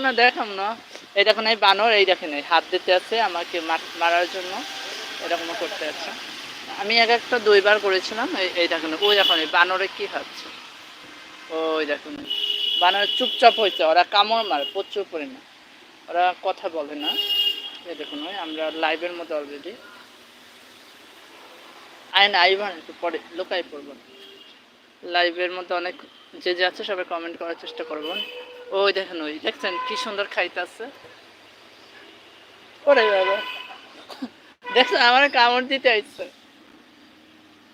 না, দেখাম না। এই দেখুন, এই বানর, এই দেখেন, এই হাত দিতে আছে আমাকে মারার জন্য। এরকমও করতে আছে। আমি এক একটা দুইবার করেছিলাম, এই- দেখুন, ওই দেখুন, এই বানরে কি খাচ্ছে ওই দেখুন, বানর চুপচাপ হয়েছে ওরা কামড় মারে, প্রচুর পরিমাণ। ওরা কথা বলে না। এই দেখুন, ওই আমরা লাইভের মতো অলরেডি আয় না আইবান একটু পরে লোকাই পড়ব। লাইভের মধ্যে অনেক যে যে আছে সবাই কমেন্ট করার চেষ্টা করবেন ওই দেখেন ওই, দেখছেন কি সুন্দর ওরে বাবা। দেখছেন আমার কামড় দিতে আসছে।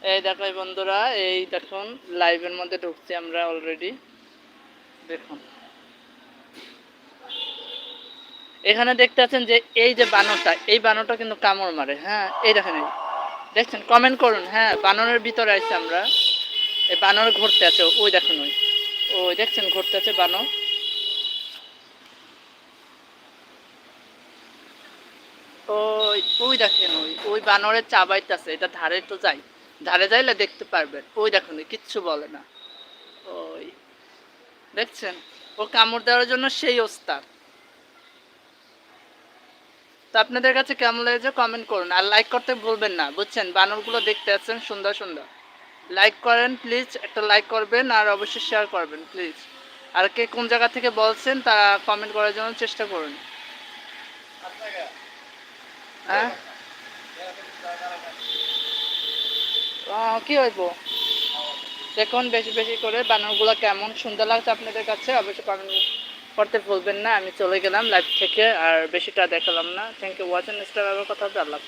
এই দেখো বন্ধুরা, এই দেখুন লাইভের মধ্যে ঢুকছি আমরা অলরেডি দেখুন। এখানে দেখতে আছেন যে এই যে বানরটা, এই বানরটা কিন্তু কামড় মারে হ্যাঁ? এই দেখেন দেখছেন কমেন্ট করুন হ্যাঁ? বানরের ভিতরে আছি আমরা। এই বানর ঘুরতে আছে, ওই দেখুন ওই ওই দেখছেন, ঘুরতে আছে বানর। ওই ওই দেখেন, ওই ওই বানরের চাবাইতেছে, এটা ধারে তো যাই। ধারে যাইলে দেখতে পারবেন, ওই দেখুন ওই কিচ্ছু বলে না। ওই, দেখছেন? ও কামড় দেওয়ার জন্য সেই ওস্তাদ। তো আপনাদের কাছে কেমন লেগেছে কমেন্ট করুন, আর লাইক করতে ভুলবেন না, বুঝছেন? বানরগুলো দেখতে আছেন সুন্দর সুন্দর। লাইক করেন প্লিজ একটা লাইক করবেন আর অবশ্যই শেয়ার করবেন প্লিজ আর কে কোন জায়গা থেকে বলছেন তা কমেন্ট করার জন্য চেষ্টা করুন। হ্যাঁ? কি হইব? দেখুন, বেশি বেশি করে বানরগুলো কেমন সুন্দর লাগছে আপনাদের কাছে, অবশ্যই কমেন্ট করতে ভুলবেন না। আমি চলে গেলাম লাইভ থেকে, আর বেশিটা দেখালাম না। থ্যাংক ইউ ওয়াচিং নেক্সট কথা হবে, আল্লাহ